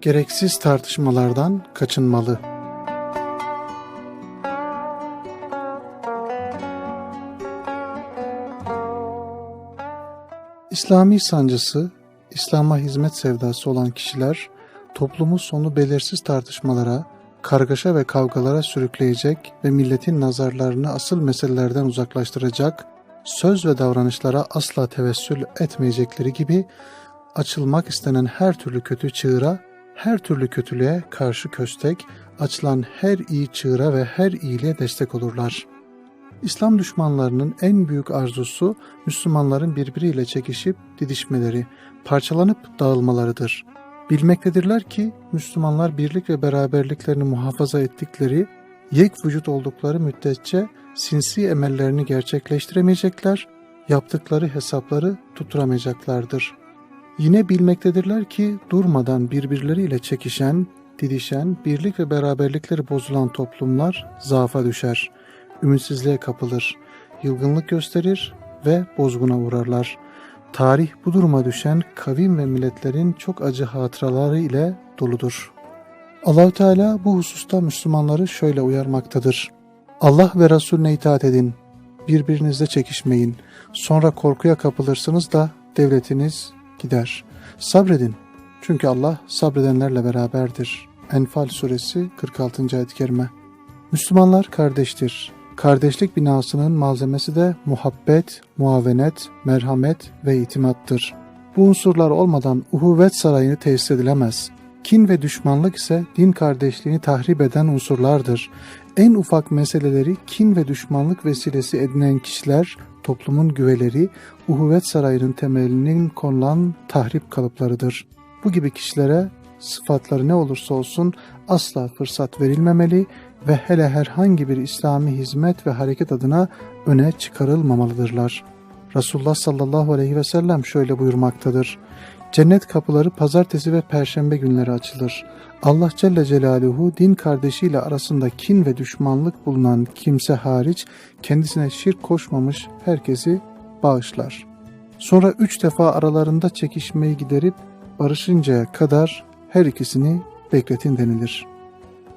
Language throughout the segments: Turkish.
Gereksiz tartışmalardan kaçınmalı. İslami sancısı, İslam'a hizmet sevdası olan kişiler, toplumu sonu belirsiz tartışmalara, kargaşa ve kavgalara sürükleyecek ve milletin nazarlarını asıl meselelerden uzaklaştıracak, söz ve davranışlara asla tevessül etmeyecekleri gibi, açılmak istenen her türlü kötü çığıra, her türlü kötülüğe karşı köstek, açılan her iyi çığıra ve her iyiliğe destek olurlar.'' İslam düşmanlarının en büyük arzusu Müslümanların birbiriyle çekişip didişmeleri, parçalanıp dağılmalarıdır. Bilmektedirler ki Müslümanlar birlik ve beraberliklerini muhafaza ettikleri, yek vücut oldukları müddetçe sinsi emellerini gerçekleştiremeyecekler, yaptıkları hesapları tutturamayacaklardır. Yine bilmektedirler ki durmadan birbirleriyle çekişen, didişen, birlik ve beraberlikleri bozulan toplumlar zaafa düşer.'' ümitsizliğe kapılır, yılgınlık gösterir ve bozguna uğrarlar. Tarih bu duruma düşen kavim ve milletlerin çok acı hatıraları ile doludur. Allahü Teala bu hususta Müslümanları şöyle uyarmaktadır. Allah ve Resulüne itaat edin, birbirinizle çekişmeyin, sonra korkuya kapılırsınız da devletiniz gider. Sabredin, çünkü Allah sabredenlerle beraberdir. Enfal suresi 46. ayet-i kerime. Müslümanlar kardeştir. Kardeşlik binasının malzemesi de muhabbet, muavenet, merhamet ve itimattır. Bu unsurlar olmadan uhuvvet sarayını tesis edilemez. Kin ve düşmanlık ise din kardeşliğini tahrip eden unsurlardır. En ufak meseleleri kin ve düşmanlık vesilesi edinen kişiler, toplumun güveleri, uhuvvet sarayının temelinin konulan tahrip kalıplarıdır. Bu gibi kişilere sıfatları ne olursa olsun asla fırsat verilmemeli ve hele herhangi bir İslami hizmet ve hareket adına öne çıkarılmamalıdırlar. Resulullah sallallahu aleyhi ve sellem şöyle buyurmaktadır. Cennet kapıları pazartesi ve perşembe günleri açılır. Allah Celle Celaluhu din kardeşiyle arasında kin ve düşmanlık bulunan kimse hariç kendisine şirk koşmamış herkesi bağışlar. Sonra üç defa aralarında çekişmeyi giderip barışıncaya kadar her ikisini bekletin denilir.''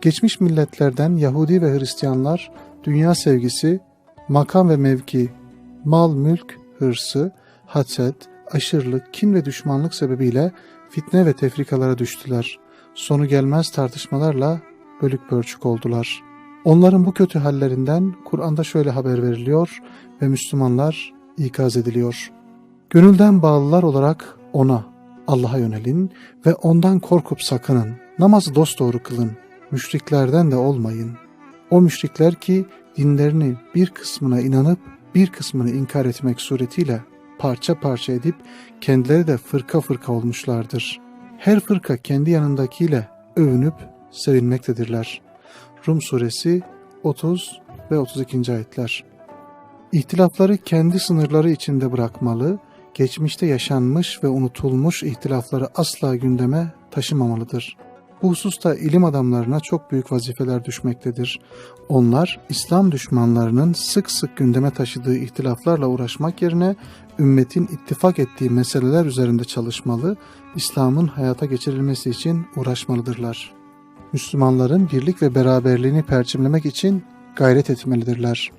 Geçmiş milletlerden Yahudi ve Hristiyanlar dünya sevgisi, makam ve mevki, mal mülk hırsı, haset, aşırılık, kin ve düşmanlık sebebiyle fitne ve tefrikalara düştüler. Sonu gelmez tartışmalarla bölük pörçük oldular. Onların bu kötü hallerinden Kur'an'da şöyle haber veriliyor ve Müslümanlar ikaz ediliyor. Gönülden bağlılar olarak ona, Allah'a yönelin ve ondan korkup sakının. Namazı dosdoğru kılın müşriklerden de olmayın. O müşrikler ki dinlerini bir kısmına inanıp bir kısmını inkar etmek suretiyle parça parça edip kendileri de fırka fırka olmuşlardır. Her fırka kendi yanındakiyle övünüp sevinmektedirler. Rum suresi 30 ve 32. ayetler. İhtilafları kendi sınırları içinde bırakmalı, geçmişte yaşanmış ve unutulmuş ihtilafları asla gündeme taşımamalıdır.'' Bu hususta ilim adamlarına çok büyük vazifeler düşmektedir. Onlar İslam düşmanlarının sık sık gündeme taşıdığı ihtilaflarla uğraşmak yerine ümmetin ittifak ettiği meseleler üzerinde çalışmalı, İslam'ın hayata geçirilmesi için uğraşmalıdırlar. Müslümanların birlik ve beraberliğini perçimlemek için gayret etmelidirler.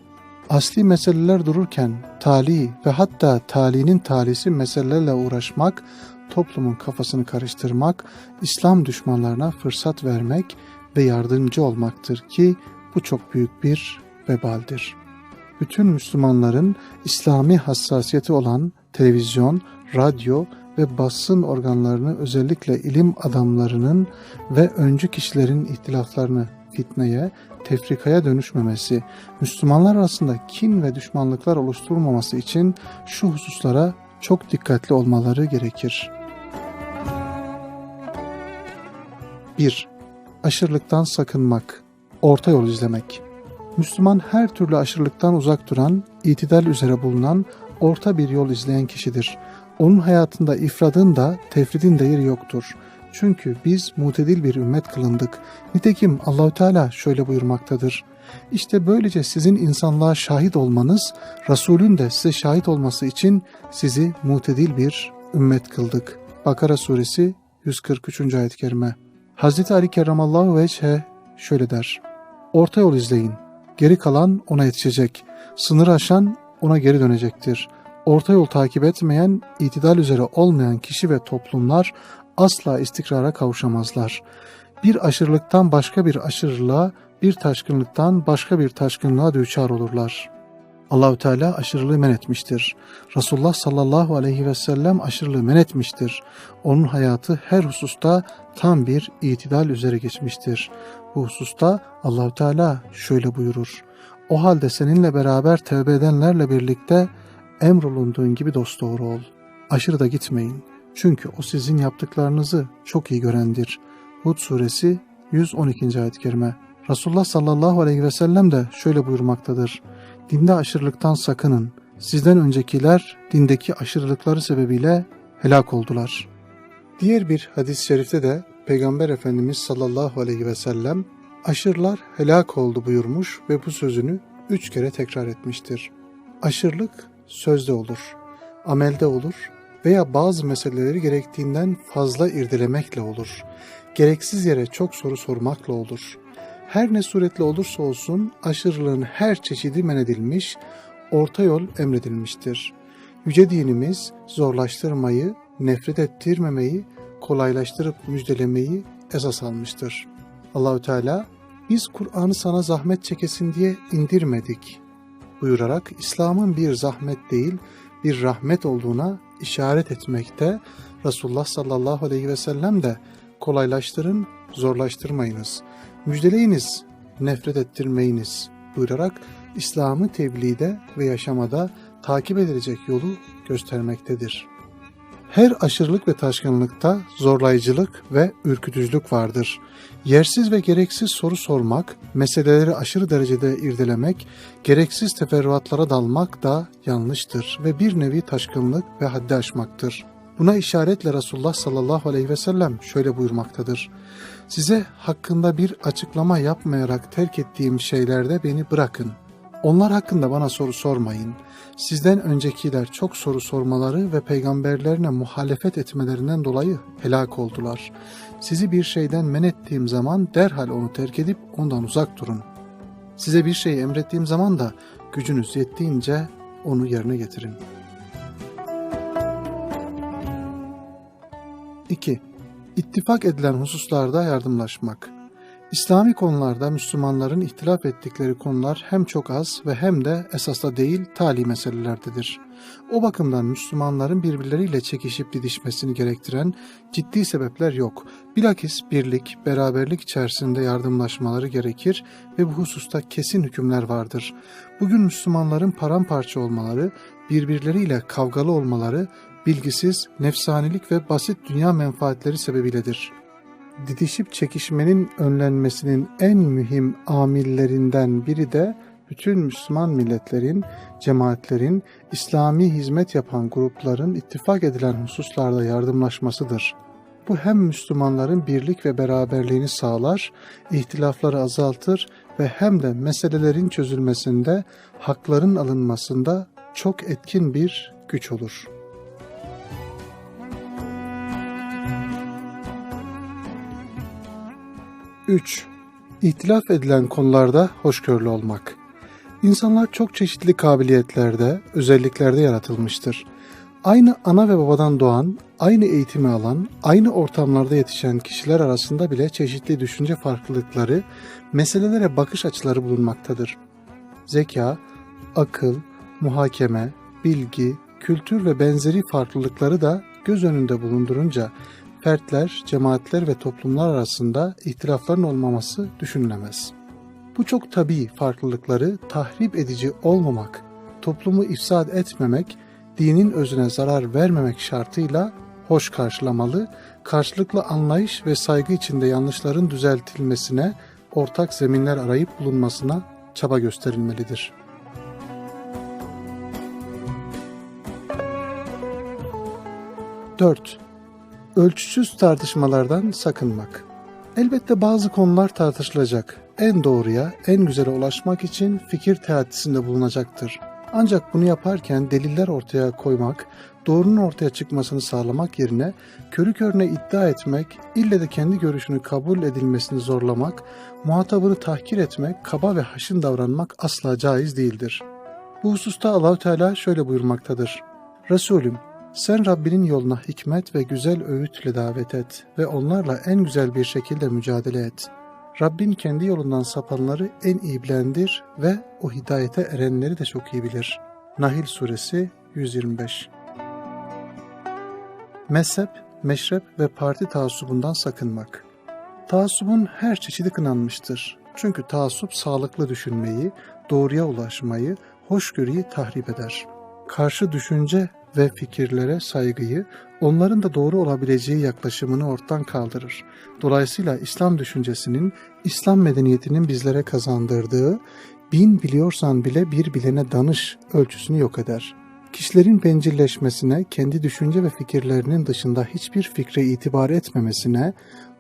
Asli meseleler dururken tali ve hatta talinin talisi meselelerle uğraşmak toplumun kafasını karıştırmak, İslam düşmanlarına fırsat vermek ve yardımcı olmaktır ki bu çok büyük bir vebaldir. Bütün Müslümanların İslami hassasiyeti olan televizyon, radyo ve basın organlarını özellikle ilim adamlarının ve öncü kişilerin ihtilaflarını fitneye, tefrikaya dönüşmemesi, Müslümanlar arasında kin ve düşmanlıklar oluşturmaması için şu hususlara çok dikkatli olmaları gerekir. 1. Aşırılıktan sakınmak, orta yol izlemek. Müslüman her türlü aşırılıktan uzak duran, itidal üzere bulunan, orta bir yol izleyen kişidir. Onun hayatında ifradın da tefridin de yeri yoktur. Çünkü biz mutedil bir ümmet kılındık. Nitekim Allahü Teala şöyle buyurmaktadır. İşte böylece sizin insanlığa şahit olmanız, Resulün de size şahit olması için sizi mutedil bir ümmet kıldık. Bakara suresi 143. ayet-i kerime. Hazreti Ali kerramallahu veçhe şöyle der. Orta yol izleyin. Geri kalan ona yetişecek. Sınır aşan ona geri dönecektir. Orta yol takip etmeyen, itidal üzere olmayan kişi ve toplumlar asla istikrara kavuşamazlar. Bir aşırılıktan başka bir aşırılığa, bir taşkınlıktan başka bir taşkınlığa düçar olurlar. Allahü Teala aşırılığı men etmiştir. Resulullah sallallahu aleyhi ve sellem aşırılığı men etmiştir. Onun hayatı her hususta tam bir itidal üzere geçmiştir. Bu hususta Allahü Teala şöyle buyurur. O halde seninle beraber tevbe edenlerle birlikte emrolunduğun gibi dosdoğru ol. Aşırı da gitmeyin. Çünkü o sizin yaptıklarınızı çok iyi görendir. Hud suresi 112. ayet-i kerime. Resulullah sallallahu aleyhi ve sellem de şöyle buyurmaktadır. Dinde aşırılıktan sakının. Sizden öncekiler dindeki aşırılıkları sebebiyle helak oldular. Diğer bir hadis-i şerifte de Peygamber Efendimiz sallallahu aleyhi ve sellem aşırılar helak oldu buyurmuş ve bu sözünü üç kere tekrar etmiştir. Aşırılık sözde olur, amelde olur veya bazı meseleleri gerektiğinden fazla irdelemekle olur. Gereksiz yere çok soru sormakla olur. Her ne suretle olursa olsun aşırılığın her çeşidi men edilmiş, orta yol emredilmiştir. Yüce dinimiz zorlaştırmayı, nefret ettirmemeyi, kolaylaştırıp müjdelemeyi esas almıştır. Allahü Teala biz Kur'an'ı sana zahmet çekesin diye indirmedik buyurarak İslam'ın bir zahmet değil bir rahmet olduğuna işaret etmekte Resulullah sallallahu aleyhi ve sellem de kolaylaştırın, zorlaştırmayınız, müjdeleyiniz, nefret ettirmeyiniz buyurarak İslam'ı tebliğde ve yaşamada takip edilecek yolu göstermektedir. Her aşırılık ve taşkınlıkta zorlayıcılık ve ürkütücülük vardır. Yersiz ve gereksiz soru sormak, meseleleri aşırı derecede irdelemek, gereksiz teferruatlara dalmak da yanlıştır ve bir nevi taşkınlık ve haddi aşmaktır. Buna işaretle Resulullah sallallahu aleyhi ve sellem şöyle buyurmaktadır. Size hakkında bir açıklama yapmayarak terk ettiğim şeylerde beni bırakın. Onlar hakkında bana soru sormayın. Sizden öncekiler çok soru sormaları ve peygamberlerine muhalefet etmelerinden dolayı helak oldular. Sizi bir şeyden men ettiğim zaman derhal onu terk edip ondan uzak durun. Size bir şey emrettiğim zaman da gücünüz yettiğince onu yerine getirin. 2. İttifak edilen hususlarda yardımlaşmak. İslami konularda Müslümanların ihtilaf ettikleri konular hem çok az ve hem de esasda değil tali meselelerdedir. O bakımdan Müslümanların birbirleriyle çekişip didişmesini gerektiren ciddi sebepler yok. Bilakis birlik, beraberlik içerisinde yardımlaşmaları gerekir ve bu hususta kesin hükümler vardır. Bugün Müslümanların paramparça olmaları, birbirleriyle kavgalı olmaları, bilgisiz, nefsanilik ve basit dünya menfaatleri sebebiyledir didişip çekişmenin önlenmesinin en mühim amillerinden biri de bütün Müslüman milletlerin, cemaatlerin, İslami hizmet yapan grupların ittifak edilen hususlarda yardımlaşmasıdır. Bu hem Müslümanların birlik ve beraberliğini sağlar, ihtilafları azaltır ve hem de meselelerin çözülmesinde, hakların alınmasında çok etkin bir güç olur.'' 3. İhtilaf edilen konularda hoşgörülü olmak. İnsanlar çok çeşitli kabiliyetlerde, özelliklerde yaratılmıştır. Aynı ana ve babadan doğan, aynı eğitimi alan, aynı ortamlarda yetişen kişiler arasında bile çeşitli düşünce farklılıkları, meselelere bakış açıları bulunmaktadır. Zeka, akıl, muhakeme, bilgi, kültür ve benzeri farklılıkları da göz önünde bulundurunca fertler, cemaatler ve toplumlar arasında ihtilafların olmaması düşünülemez. Bu çok tabii farklılıkları tahrip edici olmamak, toplumu ifsad etmemek, dinin özüne zarar vermemek şartıyla hoş karşılamalı, karşılıklı anlayış ve saygı içinde yanlışların düzeltilmesine, ortak zeminler arayıp bulunmasına çaba gösterilmelidir. Dört, Ölçüsüz tartışmalardan sakınmak. Elbette bazı konular tartışılacak. En doğruya, en güzele ulaşmak için fikir teatisinde bulunacaktır. Ancak bunu yaparken deliller ortaya koymak, doğrunun ortaya çıkmasını sağlamak yerine körü körüne iddia etmek, ille de kendi görüşünü kabul edilmesini zorlamak, muhatabını tahkir etmek, kaba ve haşin davranmak asla caiz değildir. Bu hususta Allahü Teala şöyle buyurmaktadır. Resulüm, sen Rabbinin yoluna hikmet ve güzel öğütle davet et ve onlarla en güzel bir şekilde mücadele et. Rabbin kendi yolundan sapanları en iyi bilendir ve o hidayete erenleri de çok iyi bilir. Nahil Suresi 125 Mezhep, meşrep ve parti taassubundan sakınmak. Taassubun her çeşidi kınanmıştır. Çünkü taassup sağlıklı düşünmeyi, doğruya ulaşmayı, hoşgörüyü tahrip eder. Karşı düşünce ve fikirlere saygıyı, onların da doğru olabileceği yaklaşımını ortadan kaldırır. Dolayısıyla İslam düşüncesinin, İslam medeniyetinin bizlere kazandırdığı, bin biliyorsan bile bir bilene danış ölçüsünü yok eder. Kişilerin bencilleşmesine, kendi düşünce ve fikirlerinin dışında hiçbir fikre itibar etmemesine,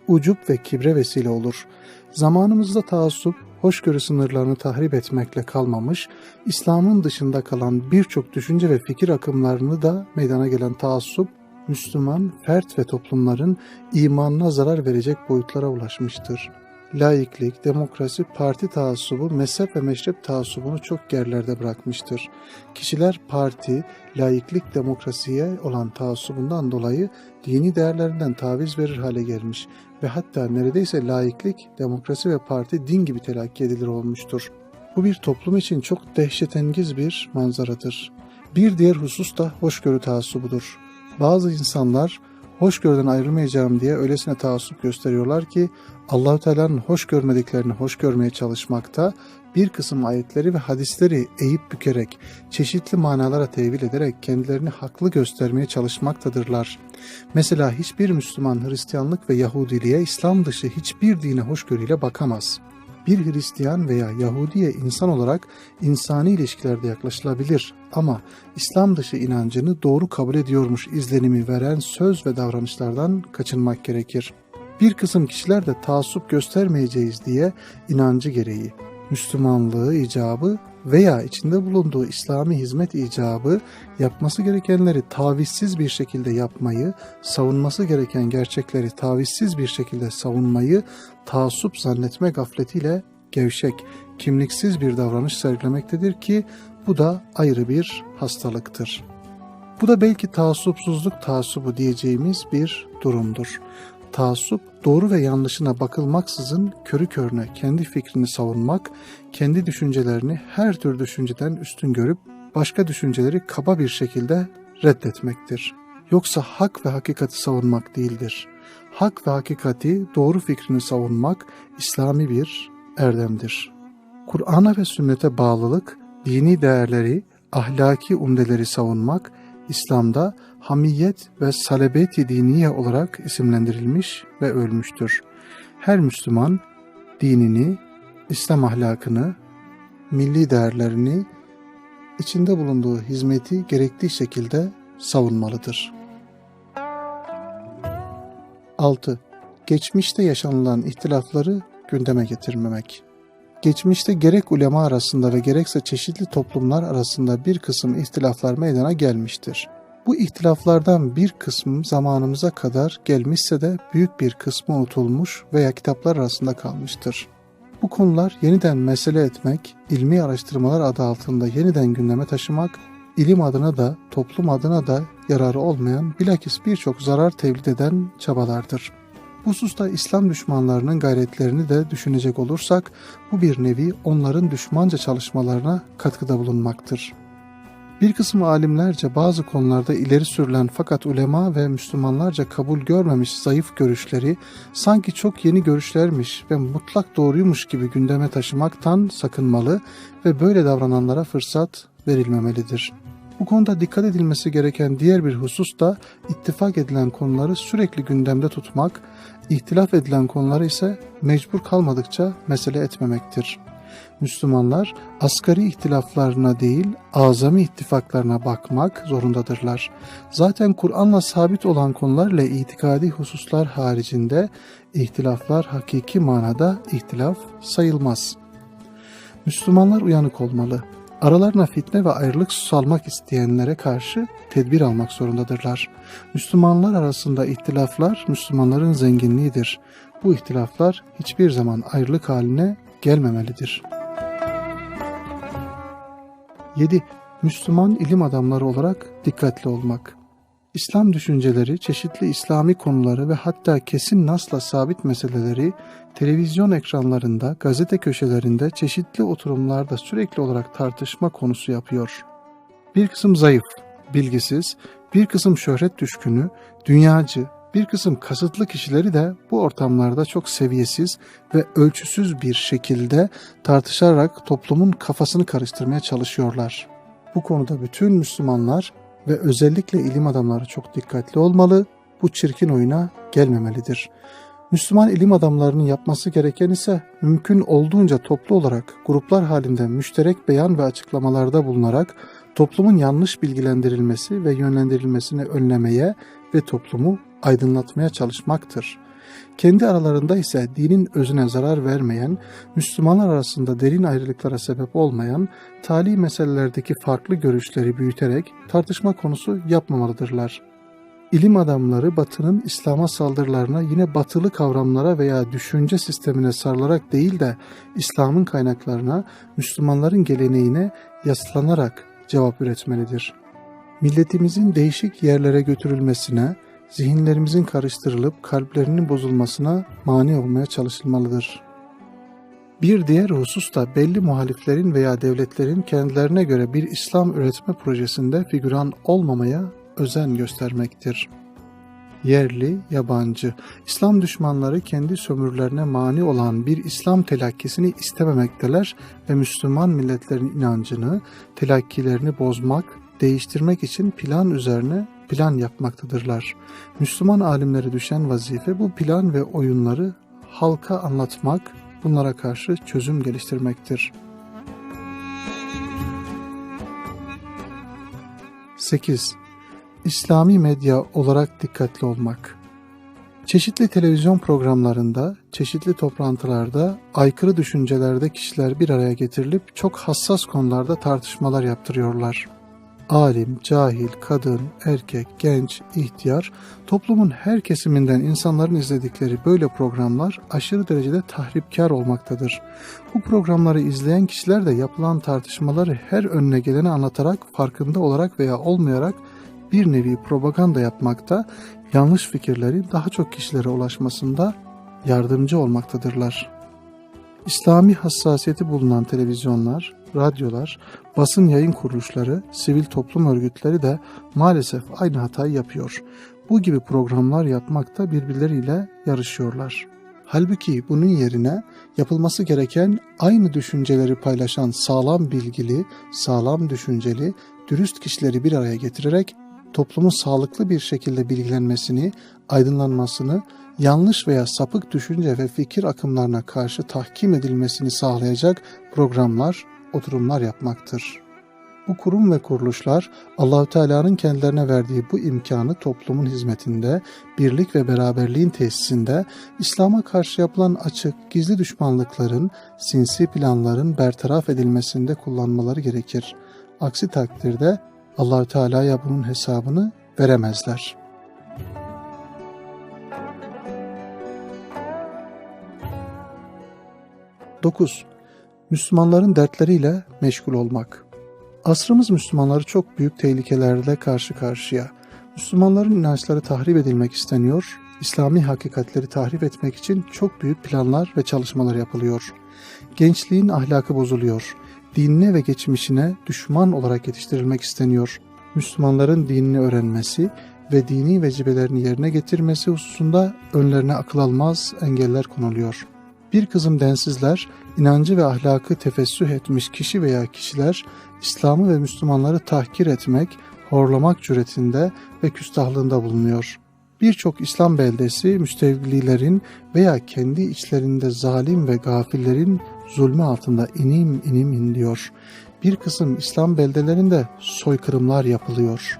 ucup ve kibre vesile olur. Zamanımızda taassup, hoşgörü sınırlarını tahrip etmekle kalmamış, İslam'ın dışında kalan birçok düşünce ve fikir akımlarını da meydana gelen taassup, Müslüman, fert ve toplumların imanına zarar verecek boyutlara ulaşmıştır. Laiklik, demokrasi, parti taassubu, mezhep ve meşrep taassubunu çok yerlerde bırakmıştır. Kişiler parti, laiklik, demokrasiye olan taassubundan dolayı dini değerlerinden taviz verir hale gelmiş ve hatta neredeyse laiklik, demokrasi ve parti din gibi telakki edilir olmuştur. Bu bir toplum için çok dehşetengiz bir manzaradır. Bir diğer husus da hoşgörü taassubudur. Bazı insanlar hoşgörüden ayrılmayacağım diye öylesine taassup gösteriyorlar ki Allahü Teala'nın hoş görmediklerini hoş görmeye çalışmakta, bir kısım ayetleri ve hadisleri eğip bükerek, çeşitli manalara tevil ederek kendilerini haklı göstermeye çalışmaktadırlar. Mesela hiçbir Müslüman Hristiyanlık ve Yahudiliğe İslam dışı hiçbir dine hoşgörüyle bakamaz. Bir Hristiyan veya Yahudiye insan olarak insani ilişkilerde yaklaşılabilir ama İslam dışı inancını doğru kabul ediyormuş izlenimi veren söz ve davranışlardan kaçınmak gerekir. Bir kısım kişiler de taassup göstermeyeceğiz diye inancı gereği Müslümanlığı icabı veya içinde bulunduğu İslami hizmet icabı yapması gerekenleri tavizsiz bir şekilde yapmayı, savunması gereken gerçekleri tavizsiz bir şekilde savunmayı taassup zannetme gafletiyle gevşek, kimliksiz bir davranış sergilemektedir ki bu da ayrı bir hastalıktır. Bu da belki taassupsuzluk taassubu diyeceğimiz bir durumdur. Taassup, doğru ve yanlışına bakılmaksızın körü körüne kendi fikrini savunmak, kendi düşüncelerini her tür düşünceden üstün görüp başka düşünceleri kaba bir şekilde reddetmektir. Yoksa hak ve hakikati savunmak değildir. Hak ve hakikati, doğru fikrini savunmak İslami bir erdemdir. Kur'an'a ve sünnete bağlılık, dini değerleri, ahlaki umdeleri savunmak, İslam'da hamiyet ve salebeti diniye olarak isimlendirilmiş ve ölmüştür. Her Müslüman dinini, İslam ahlakını, milli değerlerini, içinde bulunduğu hizmeti gerektiği şekilde savunmalıdır. 6. Geçmişte yaşanılan ihtilafları gündeme getirmemek. Geçmişte gerek ulema arasında ve gerekse çeşitli toplumlar arasında bir kısım ihtilaflar meydana gelmiştir. Bu ihtilaflardan bir kısmı zamanımıza kadar gelmişse de büyük bir kısmı unutulmuş veya kitaplar arasında kalmıştır. Bu konular yeniden mesele etmek, ilmi araştırmalar adı altında yeniden gündeme taşımak, ilim adına da toplum adına da yararı olmayan bilakis birçok zarar tevlid eden çabalardır. Bu hususta İslam düşmanlarının gayretlerini de düşünecek olursak bu bir nevi onların düşmanca çalışmalarına katkıda bulunmaktır. Bir kısım alimlerce bazı konularda ileri sürülen fakat ulema ve Müslümanlarca kabul görmemiş zayıf görüşleri sanki çok yeni görüşlermiş ve mutlak doğruymuş gibi gündeme taşımaktan sakınmalı ve böyle davrananlara fırsat verilmemelidir. Bu konuda dikkat edilmesi gereken diğer bir husus da ittifak edilen konuları sürekli gündemde tutmak, ihtilaf edilen konuları ise mecbur kalmadıkça mesele etmemektir.'' Müslümanlar asgari ihtilaflarına değil azami ittifaklarına bakmak zorundadırlar. Zaten Kur'an'la sabit olan konularla itikadi hususlar haricinde ihtilaflar hakiki manada ihtilaf sayılmaz. Müslümanlar uyanık olmalı. Aralarına fitne ve ayrılık salmak isteyenlere karşı tedbir almak zorundadırlar. Müslümanlar arasında ihtilaflar Müslümanların zenginliğidir. Bu ihtilaflar hiçbir zaman ayrılık haline gelmemelidir. 7. Müslüman ilim adamları olarak dikkatli olmak. İslam düşünceleri, çeşitli İslami konuları ve hatta kesin nasla sabit meseleleri televizyon ekranlarında, gazete köşelerinde, çeşitli oturumlarda sürekli olarak tartışma konusu yapıyor. Bir kısım zayıf, bilgisiz, bir kısım şöhret düşkünü, dünyacı, bir kısım kasıtlı kişileri de bu ortamlarda çok seviyesiz ve ölçüsüz bir şekilde tartışarak toplumun kafasını karıştırmaya çalışıyorlar. Bu konuda bütün Müslümanlar ve özellikle ilim adamları çok dikkatli olmalı, bu çirkin oyuna gelmemelidir. Müslüman ilim adamlarının yapması gereken ise mümkün olduğunca toplu olarak gruplar halinde müşterek beyan ve açıklamalarda bulunarak toplumun yanlış bilgilendirilmesi ve yönlendirilmesini önlemeye ve toplumu aydınlatmaya çalışmaktır. Kendi aralarında ise dinin özüne zarar vermeyen, Müslümanlar arasında derin ayrılıklara sebep olmayan, tali meselelerdeki farklı görüşleri büyüterek tartışma konusu yapmamalıdırlar. İlim adamları Batı'nın İslam'a saldırılarına yine batılı kavramlara veya düşünce sistemine sarılarak değil de İslam'ın kaynaklarına, Müslümanların geleneğine yaslanarak cevap üretmelidir. Milletimizin değişik yerlere götürülmesine, zihinlerimizin karıştırılıp kalplerinin bozulmasına mani olmaya çalışılmalıdır. Bir diğer husus da belli muhaliflerin veya devletlerin kendilerine göre bir İslam üretme projesinde figüran olmamaya özen göstermektir. Yerli, yabancı, İslam düşmanları kendi sömürlerine mani olan bir İslam telakkisini istememekteler ve Müslüman milletlerin inancını, telakkilerini bozmak, değiştirmek için plan üzerine plan yapmaktadırlar. Müslüman alimlere düşen vazife bu plan ve oyunları halka anlatmak, bunlara karşı çözüm geliştirmektir. 8. İslami medya olarak dikkatli olmak. Çeşitli televizyon programlarında, çeşitli toplantılarda, aykırı düşüncelerde kişiler bir araya getirilip çok hassas konularda tartışmalar yaptırıyorlar alim, cahil, kadın, erkek, genç, ihtiyar, toplumun her kesiminden insanların izledikleri böyle programlar aşırı derecede tahripkar olmaktadır. Bu programları izleyen kişiler de yapılan tartışmaları her önüne geleni anlatarak, farkında olarak veya olmayarak bir nevi propaganda yapmakta, yanlış fikirlerin daha çok kişilere ulaşmasında yardımcı olmaktadırlar. İslami hassasiyeti bulunan televizyonlar, radyolar, basın yayın kuruluşları, sivil toplum örgütleri de maalesef aynı hatayı yapıyor. Bu gibi programlar yapmakta birbirleriyle yarışıyorlar. Halbuki bunun yerine yapılması gereken aynı düşünceleri paylaşan sağlam bilgili, sağlam düşünceli, dürüst kişileri bir araya getirerek toplumun sağlıklı bir şekilde bilgilenmesini, aydınlanmasını, yanlış veya sapık düşünce ve fikir akımlarına karşı tahkim edilmesini sağlayacak programlar, oturumlar yapmaktır. Bu kurum ve kuruluşlar Allahü Teala'nın kendilerine verdiği bu imkanı toplumun hizmetinde, birlik ve beraberliğin tesisinde, İslam'a karşı yapılan açık, gizli düşmanlıkların, sinsi planların bertaraf edilmesinde kullanmaları gerekir. Aksi takdirde Allahü Teala'ya bunun hesabını veremezler. Dokuz. Müslümanların dertleriyle meşgul olmak. Asrımız Müslümanları çok büyük tehlikelerle karşı karşıya. Müslümanların inançları tahrip edilmek isteniyor, İslami hakikatleri tahrip etmek için çok büyük planlar ve çalışmalar yapılıyor. Gençliğin ahlakı bozuluyor, dinine ve geçmişine düşman olarak yetiştirilmek isteniyor. Müslümanların dinini öğrenmesi ve dini vecibelerini yerine getirmesi hususunda önlerine akıl almaz engeller konuluyor. Bir kızım densizler, inancı ve ahlakı tefessüh etmiş kişi veya kişiler, İslam'ı ve Müslümanları tahkir etmek, horlamak cüretinde ve küstahlığında bulunuyor. Birçok İslam beldesi müstevlilerin veya kendi içlerinde zalim ve gafillerin zulmü altında inim inim inliyor. Bir kısım İslam beldelerinde soykırımlar yapılıyor.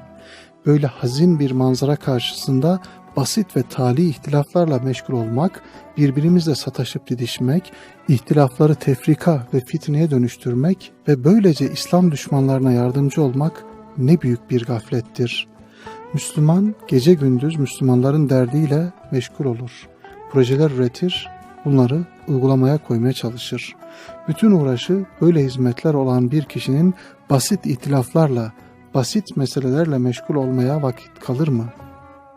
Böyle hazin bir manzara karşısında basit ve tali ihtilaflarla meşgul olmak, birbirimizle sataşıp didişmek, ihtilafları tefrika ve fitneye dönüştürmek ve böylece İslam düşmanlarına yardımcı olmak ne büyük bir gaflettir. Müslüman gece gündüz Müslümanların derdiyle meşgul olur. Projeler üretir, bunları uygulamaya koymaya çalışır. Bütün uğraşı böyle hizmetler olan bir kişinin basit ihtilaflarla, basit meselelerle meşgul olmaya vakit kalır mı?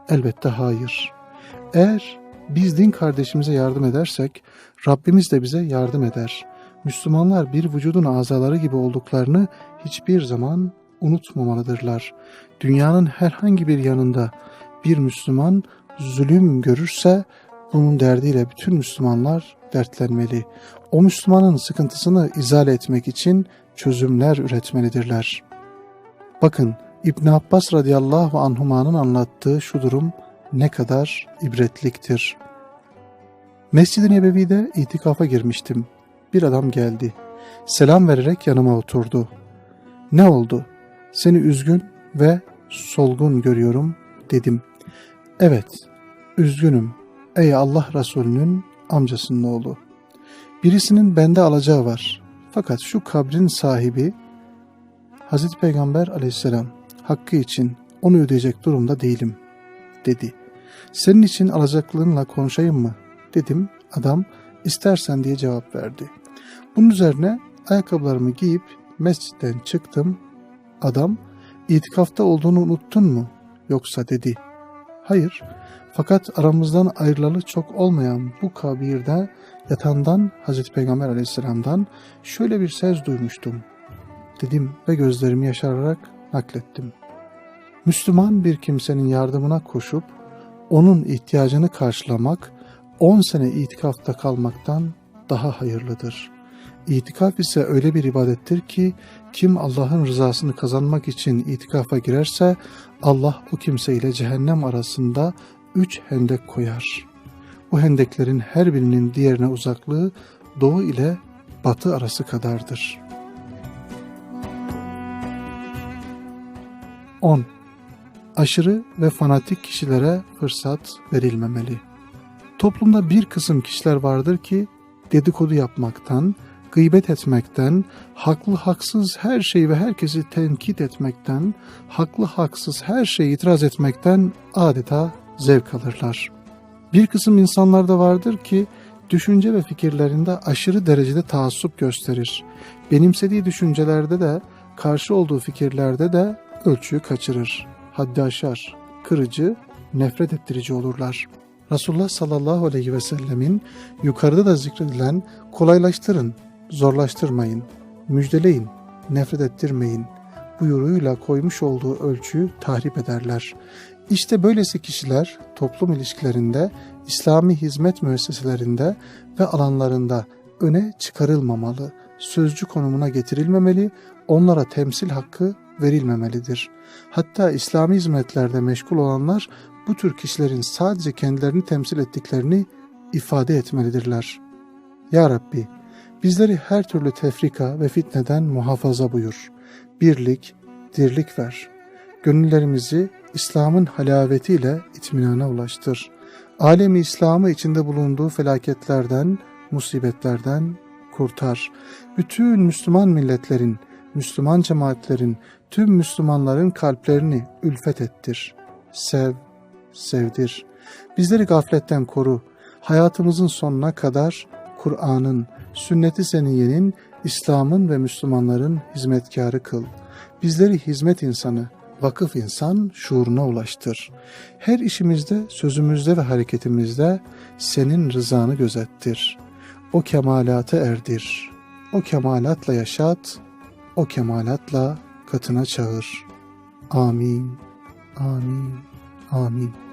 Elbette hayır. Eğer biz din kardeşimize yardım edersek Rabbimiz de bize yardım eder. Müslümanlar bir vücudun azaları gibi olduklarını hiçbir zaman unutmamalıdırlar. Dünyanın herhangi bir yanında bir Müslüman zulüm görürse bunun derdiyle bütün Müslümanlar dertlenmeli. O Müslümanın sıkıntısını izale etmek için çözümler üretmelidirler. Bakın İbn Abbas radıyallahu anhumanın anlattığı şu durum ne kadar ibretliktir. Mescid-i Nebevi'de itikafa girmiştim. Bir adam geldi. Selam vererek yanıma oturdu. Ne oldu? Seni üzgün ve solgun görüyorum dedim. Evet, üzgünüm. Ey Allah Resulü'nün amcasının oğlu. Birisinin bende alacağı var. Fakat şu kabrin sahibi Hazreti Peygamber aleyhisselam hakkı için onu ödeyecek durumda değilim dedi. Senin için alacaklığınla konuşayım mı? Dedim. Adam istersen diye cevap verdi. Bunun üzerine ayakkabılarımı giyip mescitten çıktım. Adam itikafta olduğunu unuttun mu? Yoksa dedi. Hayır fakat aramızdan ayrılalı çok olmayan bu kabirde yatandan Hazreti Peygamber aleyhisselamdan şöyle bir söz duymuştum. Dedim ve gözlerimi yaşararak naklettim. Müslüman bir kimsenin yardımına koşup onun ihtiyacını karşılamak 10 sene itikafta kalmaktan daha hayırlıdır. İtikaf ise öyle bir ibadettir ki kim Allah'ın rızasını kazanmak için itikafa girerse Allah o kimse ile cehennem arasında üç hendek koyar. Bu hendeklerin her birinin diğerine uzaklığı doğu ile batı arası kadardır. 10. Aşırı ve fanatik kişilere fırsat verilmemeli. Toplumda bir kısım kişiler vardır ki dedikodu yapmaktan, gıybet etmekten, haklı haksız her şeyi ve herkesi tenkit etmekten, haklı haksız her şeyi itiraz etmekten adeta zevk alırlar. Bir kısım insanlar da vardır ki düşünce ve fikirlerinde aşırı derecede taassup gösterir. Benimsediği düşüncelerde de, karşı olduğu fikirlerde de ölçüyü kaçırır. Haddi aşar, kırıcı, nefret ettirici olurlar. Resulullah sallallahu aleyhi ve sellemin yukarıda da zikredilen kolaylaştırın, zorlaştırmayın, müjdeleyin, nefret ettirmeyin buyruğuyla koymuş olduğu ölçüyü tahrip ederler. İşte böylesi kişiler toplum ilişkilerinde, İslami hizmet müesseselerinde ve alanlarında öne çıkarılmamalı, sözcü konumuna getirilmemeli, onlara temsil hakkı verilmemelidir. Hatta İslami hizmetlerde meşgul olanlar bu tür kişilerin sadece kendilerini temsil ettiklerini ifade etmelidirler. Ya Rabbi, bizleri her türlü tefrika ve fitneden muhafaza buyur. Birlik, dirlik ver. Gönüllerimizi İslam'ın halavetiyle itminana ulaştır. Alemi İslam'ı içinde bulunduğu felaketlerden, musibetlerden kurtar. Bütün Müslüman milletlerin, Müslüman cemaatlerin, tüm Müslümanların kalplerini ülfet ettir. Sev, sevdir. Bizleri gafletten koru. Hayatımızın sonuna kadar Kur'an'ın, sünnet-i seniyenin, İslam'ın ve Müslümanların hizmetkarı kıl. Bizleri hizmet insanı, vakıf insan şuuruna ulaştır. Her işimizde, sözümüzde ve hareketimizde senin rızanı gözettir. O kemalatı erdir. O kemalatla yaşat, o kemalatla katına çağır. Amin, amin, amin.